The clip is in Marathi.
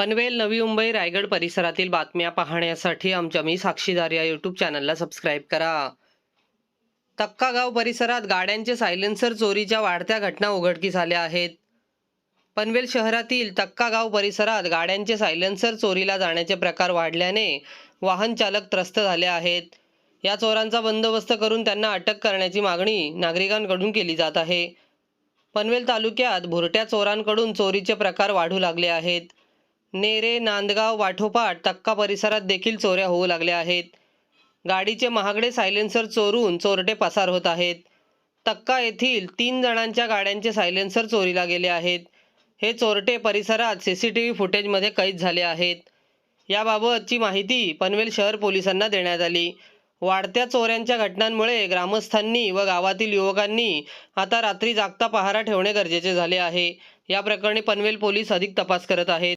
पनवेल नवी मुंबई रायगड परिसरातील बातम्या पाहण्यासाठी आमच्या मी साक्षीदार या यूट्यूब चॅनलला सबस्क्राईब करा. तक्का गाव परिसरात गाड्यांचे सायलेन्सर चोरीच्या वाढत्या घटना उघडकीस आल्या आहेत. पनवेल शहरातील तक्का गाव परिसरात गाड्यांचे सायलेन्सर चोरीला जाण्याचे प्रकार वाढल्याने वाहन चालक त्रस्त झाले आहेत. या चोरांचा बंदोबस्त करून त्यांना अटक करण्याची मागणी नागरिकांकडून केली जात आहे. पनवेल तालुक्यात भुरट्या चोरांकडून चोरीचे प्रकार वाढू लागले आहेत. नेरे नांदगाव वाठोपाठ तक्का परिसरात देखील चोऱ्या होऊ लागल्या आहेत. गाडीचे महागडे सायलेन्सर चोरून चोरटे पसार होत आहेत. तक्का येथील तीन जणांच्या गाड्यांचे सायलेन्सर चोरीला गेले आहेत. हे चोरटे परिसरात सी सी टी व्ही फुटेजमध्ये कैद झाले आहेत. याबाबतची माहिती पनवेल शहर पोलिसांना देण्यात आली. वाढत्या चोऱ्यांच्या घटनांमुळे ग्रामस्थांनी व गावातील युवकांनी आता रात्री जागता पहारा ठेवणे गरजेचे झाले आहे. या प्रकरणी पनवेल पोलीस अधिक तपास करत आहेत.